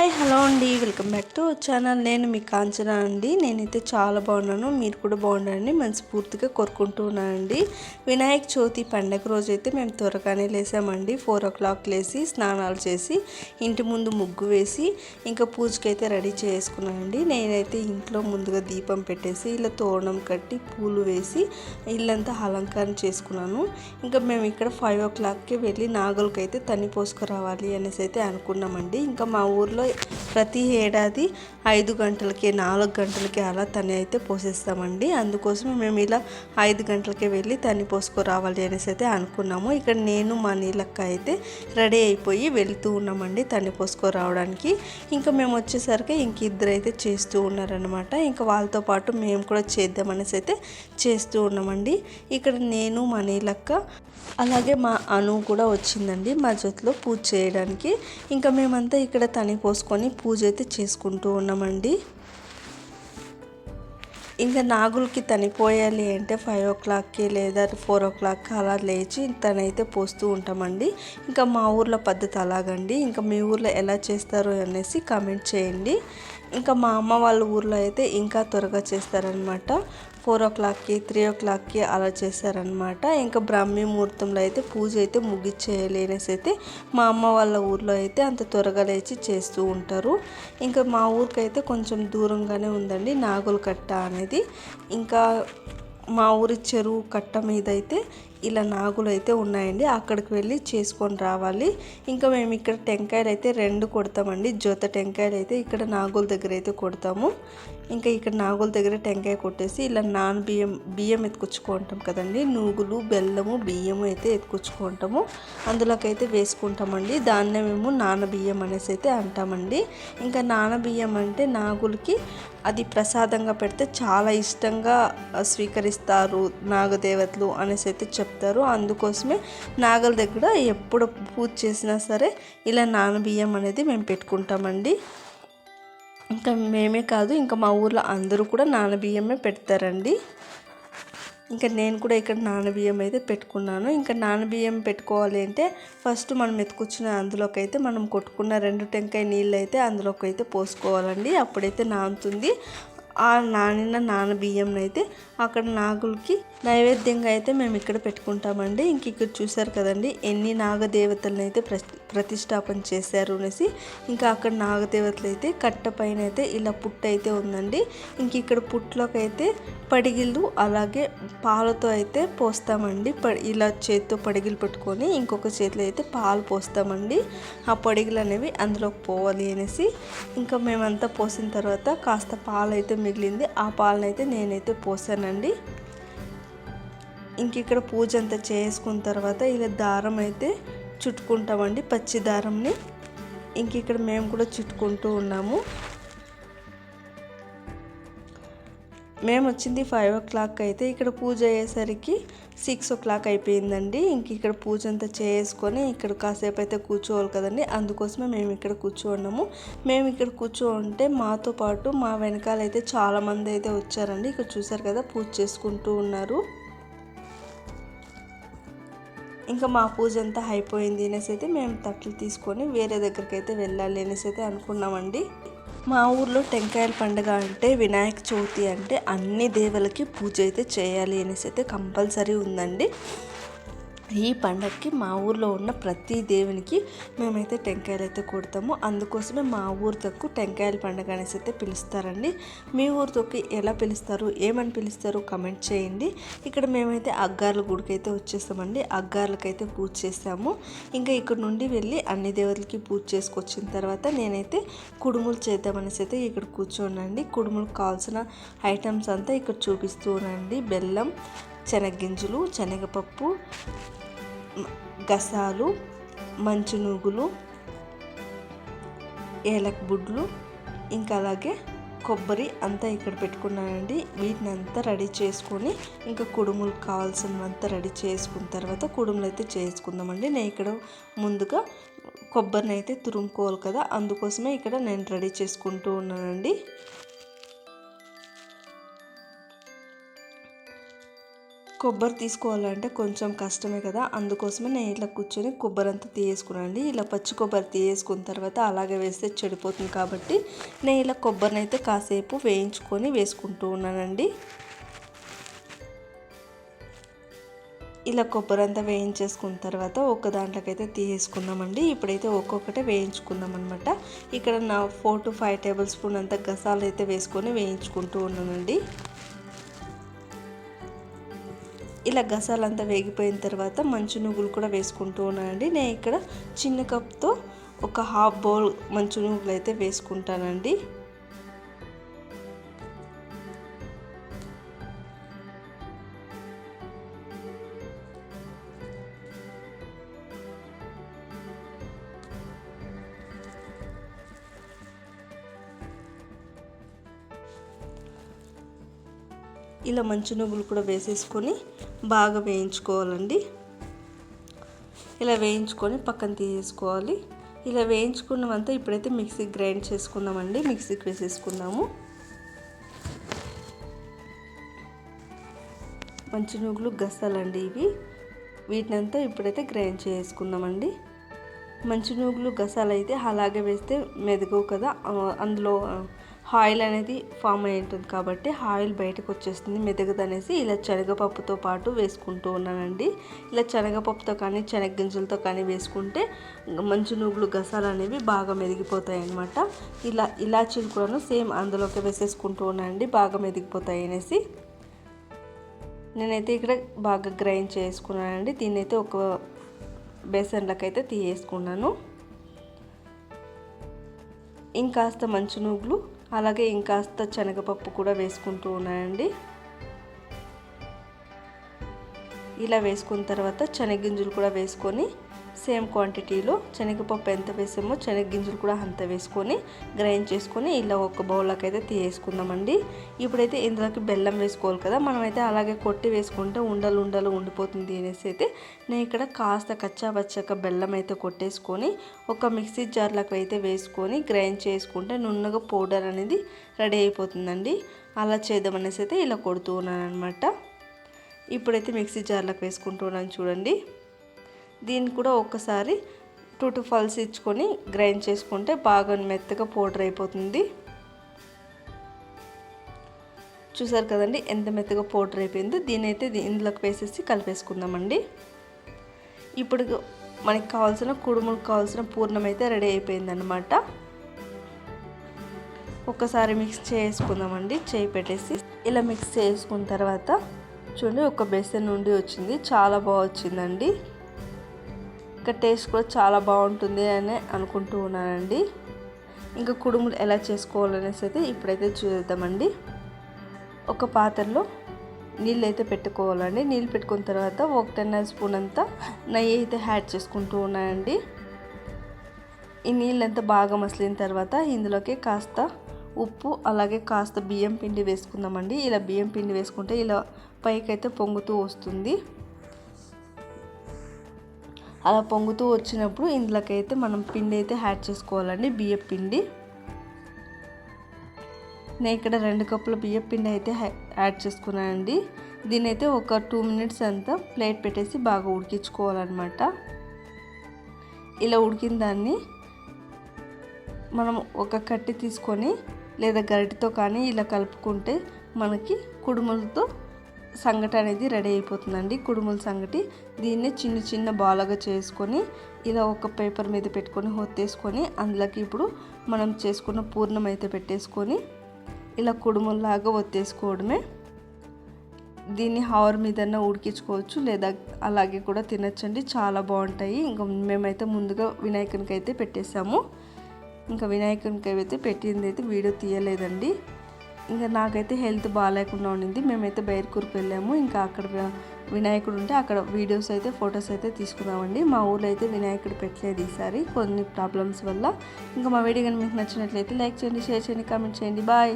Hi hello అండి. Welcome back to channel. నేను మీ కాంచన అండి. నేనైతే చాలా బాగున్నాను. మీరు కూడా బాగుండాలని మనస్ఫూర్తిగా కోరుకుంటున్నానండి వినాయక చవితి పండగ రోజైతే మేము త్వరగానే లేసామండి. ఫోర్ ఓ క్లాక్ లేసి స్నానాలు చేసి ఇంటి ముందు ముగ్గు వేసి ఇంకా పూజకైతే రెడీ చేసుకున్నానండి. నేనైతే ఇంట్లో ముందుగా దీపం పెట్టేసి ఇలా తోరణం కట్టి పూలు వేసి ఇల్లంతా అలంకారం చేసుకున్నాను. ఇంకా మేము ఇక్కడ ఫైవ్ ఓ క్లాక్కి వెళ్ళి నాగులకైతే తని పోసుకురావాలి అనేసి అయితే అనుకున్నామండి. ఇంకా మా ఊర్లో ప్రతి ఏడాది ఐదు గంటలకి నాలుగు గంటలకి అలా తని అయితే పోసేస్తామండి. అందుకోసమే మేము ఇలా ఐదు గంటలకి వెళ్ళి తని పోసుకురావాలి అనేసి అయితే అనుకున్నాము. ఇక్కడ నేను మా నీళ్ళక్క అయితే రెడీ అయిపోయి వెళ్తూ ఉన్నామండి తని పోసుకురావడానికి. ఇంకా మేము వచ్చేసరికి ఇంక ఇద్దరు అయితే చేస్తూ ఉన్నారనమాట ఇంకా వాళ్ళతో పాటు మేము కూడా చేద్దామనేసి అయితే చేస్తూ ఉన్నామండి. ఇక్కడ నేను మా నీళ్ళక్క అలాగే మా అను కూడా వచ్చిందండి మా జొత్తులో పూజ చేయడానికి. ఇంకా మేమంతా ఇక్కడ తని పోసుకొని పూజ అయితే చేసుకుంటూ ఉన్నామండి. ఇంకా నాగులకి తనిపోయాలి అంటే ఫైవ్ ఓ క్లాక్కి లేదా ఫోర్ ఓ క్లాక్కి అలా లేచి తనైతే పోస్తూ ఉంటామండి. ఇంకా మా ఊర్లో పద్ధతి అలాగండి. ఇంకా మీ ఊర్లో ఎలా చేస్తారు అనేసి కామెంట్ చేయండి. ఇంకా మా అమ్మ వాళ్ళ ఊర్లో అయితే ఇంకా త్వరగా చేస్తారనమాట ఫోర్ ఓ క్లాక్కి త్రీ ఓ క్లాక్కి అలా చేశారనమాట ఇంకా బ్రాహ్మీ ముహూర్తంలో అయితే పూజ అయితే ముగిచ్చేయలేనేసి అయితే మా అమ్మ వాళ్ళ ఊర్లో అయితే అంత త్వరగా లేచి చేస్తూ ఉంటారు. ఇంకా మా ఊరికైతే కొంచెం దూరంగానే ఉందండి నాగుల కట్ట అనేది. ఇంకా మా ఊరి చెరువు కట్ట మీద అయితే ఇలా నాగులు అయితే ఉన్నాయండి. అక్కడికి వెళ్ళి చేసుకొని రావాలి. ఇంకా మేము ఇక్కడ టెంకాయలు అయితే రెండు కొడతామండి. జొత టెంకాయలు అయితే ఇక్కడ నాగుల దగ్గర అయితే కొడతాము. ఇంకా ఇక్కడ నాగుల దగ్గర టెంకాయ కొట్టేసి ఇలా నాన్ బియ్యం బియ్యం ఎత్తుకొచ్చుకుంటాం కదండి. నూగులు బెల్లము బియ్యము అయితే ఎత్తుకొచ్చుకుంటాము అందులోకి అయితే వేసుకుంటామండి. దాన్నే మేము నానబియ్యం అనేసి అయితే అంటామండి. ఇంకా నానబియ్యం అంటే నాగులకి అది ప్రసాదంగా పెడితే చాలా ఇష్టంగా స్వీకరిస్తారు నాగదేవతలు అనేసి అయితే చెప్తారు అందుకోసమే నాగల దగ్గర ఎప్పుడు పూజ చేసినా సరే ఇలా నానబియ్యం అనేది మేము పెట్టుకుంటామండి. ఇంకా మేమే కాదు ఇంకా మా ఊర్లో అందరూ కూడా నానబియ్యమే పెడతారండి. ఇంకా నేను కూడా ఇక్కడ నానబియ్యం అయితే పెట్టుకున్నాను. ఇంకా నానబియ్యం పెట్టుకోవాలి అంటే ఫస్ట్ మనం ఎత్తుకొచ్చిన అందులోకి అయితే మనం కొట్టుకున్న రెండు టెంకాయ నీళ్ళు అయితే అందులోకి అయితే పోసుకోవాలండి. అప్పుడైతే నానుతుంది. ఆ నానిన నానబియ్యం అయితే అక్కడ నాగులకి నైవేద్యంగా అయితే మేము ఇక్కడ పెట్టుకుంటామండి. ఇంక ఇక్కడ చూసారు కదండి ఎన్ని నాగదేవతలను అయితే ప్రతిష్టాపన చేశారు అనేసి. ఇంకా అక్కడ నాగదేవతలు అయితే కట్ట పైన అయితే ఇలా పుట్ట అయితే ఉందండి. ఇంక ఇక్కడ పుట్లోకి అయితే పడిగిళ్ళు అలాగే పాలతో అయితే పోస్తామండి. ఇలా చేతితో పడిగిలు పెట్టుకొని ఇంకొక చేతిలో అయితే పాలు పోస్తామండి. ఆ పడిగిలు అనేవి అందులోకి పోవాలి అనేసి. ఇంకా మేమంతా పోసిన తర్వాత కాస్త పాలు అయితే మిగిలింది. ఆ పాలనైతే నేనైతే అండి ఇంక ఇక్కడ పూజ అంతా చేసుకున్న తర్వాత ఇలా దారం అయితే చుట్టుకుంటామండి పచ్చి దారంని. ఇంక ఇక్కడ మేము కూడా చుట్టుకుంటూ ఉన్నాము. మేము వచ్చింది ఫైవ్ ఓ క్లాక్ అయితే ఇక్కడ పూజ అయ్యేసరికి సిక్స్ ఓ క్లాక్ అయిపోయిందండి. ఇంక ఇక్కడ పూజ అంతా చేసుకొని ఇక్కడ కాసేపు అయితే కూర్చోవాలి కదండి. అందుకోసమే మేము ఇక్కడ కూర్చోన్నాము. మేము ఇక్కడ కూర్చోంటే మాతో పాటు మా వెనకాల అయితే చాలామంది అయితే వచ్చారండి. ఇక్కడ చూసారు కదా పూజ చేసుకుంటూ ఉన్నారు. ఇంకా మా పూజ అంతా అయిపోయింది అనేసి అయితే మేము తట్లు తీసుకొని వేరే దగ్గరికి అయితే వెళ్ళాలి అనేసి అయితే అనుకున్నామండి. మా ఊర్లో టెంకాయల పండుగ అంటే వినాయక చవితి అంటే అన్ని దేవులకి పూజ అయితే చేయాలి అనేసి అయితే కంపల్సరీ ఉందండి. ఈ పండగకి మా ఊర్లో ఉన్న ప్రతి దేవునికి మేమైతే టెంకాయలు అయితే కొడతాము. అందుకోసమే మా ఊరు తక్కు టెంకాయల పండుగ అనేసి అయితే పిలుస్తారండి. మీ ఊరు తొక్కు ఎలా పిలుస్తారు? ఏమని పిలుస్తారు? కమెంట్ చేయండి. ఇక్కడ మేమైతే అగ్గార్ల గుడికి అయితే వచ్చేస్తామండి. అగ్గార్లకైతే పూజ చేస్తాము. ఇంకా ఇక్కడ నుండి వెళ్ళి అన్ని దేవతలకి పూజ చేసుకొచ్చిన తర్వాత నేనైతే కుడుములు చేద్దామనేసి అయితే ఇక్కడ కూర్చోనండి. కుడుములకు కావాల్సిన ఐటమ్స్ అంతా ఇక్కడ చూపిస్తూ ఉన్నానండి బెల్లం శనగ్గింజలు శనగపప్పు గసాలు మంచునూగులు ఏలక్ బుడ్లు ఇంకా అలాగే కొబ్బరి అంతా ఇక్కడ పెట్టుకున్నానండి. వీటిని అంతా రెడీ చేసుకొని ఇంకా కుడుములు కావాల్సినవంతా రెడీ చేసుకున్న తర్వాత కుడుములు అయితే చేసుకుందామండి. నేను ఇక్కడ ముందుగా కొబ్బరిని అయితే తురుముకోవాలి కదా అందుకోసమే ఇక్కడ నేను రెడీ చేసుకుంటూ ఉన్నానండి. కొబ్బరి తీసుకోవాలంటే కొంచెం కష్టమే కదా. అందుకోసమే నేను ఇట్లా కూర్చొని కొబ్బరి అంతా తీయేసుకున్నానండి. ఇలా పచ్చి కొబ్బరి తీయేసుకున్న తర్వాత అలాగే వేస్తే చెడిపోతుంది కాబట్టి నేను ఇలా కొబ్బరిని అయితే కాసేపు వేయించుకొని వేసుకుంటూ ఉన్నానండి. ఇలా కొబ్బరి అంతా వేయించేసుకున్న తర్వాత ఒక దాంట్లోకైతే తీసేసుకుందామండి ఇప్పుడైతే ఒక్కొక్కటే వేయించుకుందాం అనమాట ఇక్కడ నా four to five tablespoon అంత గసాలు అయితే వేసుకొని వేయించుకుంటూ ఉన్నానండి. ఇలా గసాలంతా వేగిపోయిన తర్వాత మంచు నువ్వులు కూడా వేసుకుంటూ ఉన్నానండి నేను ఇక్కడ చిన్న కప్తో ఒక హాఫ్ బౌల్ మంచు నువ్వులు అయితే వేసుకుంటానండి. ఇలా మంచి నువ్వులు కూడా వేసేసుకొని బాగా వేయించుకోవాలండి. ఇలా వేయించుకొని పక్కన తీసేసుకోవాలి. ఇలా వేయించుకున్నవంతా ఇప్పుడైతే మిక్సీ గ్రైండ్ చేసుకుందామండి. మిక్సీకి వేసేసుకుందాము. మంచి నువ్వులు గసాలండి ఇవి. వీటినంతా ఇప్పుడైతే గ్రైండ్ చేసుకుందామండి. మంచి నువ్వులు గసాలు అయితే అలాగే వేస్తే మెదగవు కదా. అందులో ఆయిల్ అనేది ఫామ్ అయి ఉంటుంది కాబట్టి ఆయిల్ బయటకు వచ్చేస్తుంది. మెదగదనేసి ఇలా శనగపప్పుతో పాటు వేసుకుంటూ ఉన్నానండి. ఇలా శనగపప్పుతో కానీ శనగగింజలతో కానీ వేసుకుంటే మంచి నువ్వులు గసాలు అనేవి బాగా మెదిగిపోతాయి అనమాట ఇలా ఇలాచీలు కూడాను సేమ్ అందులోకి వేసేసుకుంటూ ఉన్నానండి. బాగా మెదిగిపోతాయి అనేసి. నేనైతే ఇక్కడ బాగా గ్రైండ్ చేసుకున్నానండి. దీన్నైతే ఒక బేసన్లకు అయితే తీయేసుకున్నాను. ఇంకాస్త మంచి నువ్వులు అలాగే ఇంకాస్త శనగపప్పు కూడా వేసుకుంటూ ఉన్నాయండి ఇలా వేసుకున్న తర్వాత శనగగింజలు కూడా వేసుకొని సేమ్ క్వాంటిటీలో శనగపప్పు ఎంత వేసామో శనగగింజలు కూడా అంత వేసుకొని గ్రైండ్ చేసుకొని ఇలా ఒక బౌల్లోకి అయితే తీసేసుకుందామండి. ఇప్పుడైతే ఇందులోకి బెల్లం వేసుకోవాలి కదా మనమైతే అలాగే కొట్టి వేసుకుంటే ఉండలు ఉండలు ఉండిపోతుంది అనేసి అయితే నేను ఇక్కడ కాస్త కచ్చా పచ్చక బెల్లం అయితే కొట్టేసుకొని ఒక మిక్సీ జార్లకు అయితే వేసుకొని గ్రైండ్ చేసుకుంటే నున్నగా పౌడర్ అనేది రెడీ అయిపోతుందండి. అలా చేద్దామనేసి అయితే ఇలా కొడుతూ ఉన్నాను అనమాట ఇప్పుడైతే మిక్సీ జార్లకు వేసుకుంటున్నాను చూడండి. దీన్ని కూడా ఒక్కసారి టూ టు ఫల్స్ ఇచ్చుకొని గ్రైండ్ చేసుకుంటే బాగా మెత్తగా పౌడర్ అయిపోతుంది. చూసారు కదండి ఎంత మెత్తగా పౌడర్ అయిపోయిందో. దీని అయితే ఇందులోకి వేసేసి కలిపేసుకుందామండి. ఇప్పుడు మనకి కావాల్సిన కుడుములకు కావాల్సిన పూర్ణం అయితే రెడీ అయిపోయిందనమాట ఒక్కసారి మిక్స్ చేసుకుందామండి చేయి పెట్టేసి. ఇలా మిక్స్ చేసుకున్న తర్వాత చూడండి ఒక బెసన్ నుండి వచ్చింది. చాలా బాగా వచ్చిందండి. ఇంకా టేస్ట్ కూడా చాలా బాగుంటుంది అని అనుకుంటూ ఉన్నానండి. ఇంకా కుడుములు ఎలా చేసుకోవాలనేసి అయితే ఇప్పుడైతే చూద్దామండి. ఒక పాత్రలో నీళ్ళు అయితే పెట్టుకోవాలండి. నీళ్ళు పెట్టుకున్న తర్వాత ఒక టెన్ స్పూన్ అంతా నెయ్యి అయితే యాడ్ చేసుకుంటూ ఉన్నానండి. ఈ నీళ్ళంతా బాగా మసిలిన తర్వాత ఇందులోకి కాస్త ఉప్పు అలాగే కాస్త బియ్యం పిండి వేసుకుందామండి. ఇలా బియ్యం పిండి వేసుకుంటే ఇలా పైకైతే పొంగుతూ వస్తుంది. అలా పొంగుతూ వచ్చినప్పుడు ఇందులోకైతే మనం పిండి అయితే యాడ్ చేసుకోవాలండి బియ్యం పిండి. నేను ఇక్కడ రెండు కప్పుల బియ్యం పిండి అయితే యాడ్ చేసుకున్నానండి. దీని అయితే ఒక టూ మినిట్స్ అంతా ప్లేట్ పెట్టేసి బాగా ఉడికించుకోవాలన్నమాట. ఇలా ఉడికిన దాన్ని మనం ఒక కట్టి తీసుకొని లేదా గరిటితో కానీ ఇలా కలుపుకుంటే మనకి కుడుములతో సంగటి అనేది రెడీ అయిపోతుందండి. కుడుముల సంగటి. దీన్ని చిన్న చిన్న బాలగా చేసుకొని ఇలా ఒక పేపర్ మీద పెట్టుకొని హొత్తేసుకొని అందులోకి ఇప్పుడు మనం చేసుకున్న పూర్ణం అయితే పెట్టేసుకొని ఇలా కుడుముల్లాగా ఒత్తేసుకోవడమే. దీన్ని హవర్ మీదన్నా ఉడికించుకోవచ్చు లేదా అలాగే కూడా తినచ్చండి. చాలా బాగుంటాయి. ఇంకా మేమైతే ముందుగా వినాయకునికి అయితే పెట్టేసాము ఇంకా వినాయకునికి అయితే పెట్టింది అయితే వీడియో తీయలేదండి. ఇంకా నాకైతే హెల్త్ బాగాలేకుండా ఉండింది. మేమైతే బైర్కూరుకు వెళ్ళాము. ఇంకా అక్కడ వినాయకుడు ఉంటే అక్కడ వీడియోస్ అయితే ఫొటోస్ అయితే తీసుకున్నామండి మా ఊర్లో అయితే వినాయకుడు పెట్టలేదు ఈసారి కొన్ని ప్రాబ్లమ్స్ వల్ల. ఇంకా మా వీడియో కానీ మీకు నచ్చినట్లయితే లైక్ చేయండి షేర్ చేయండి కామెంట్ చేయండి. బాయ్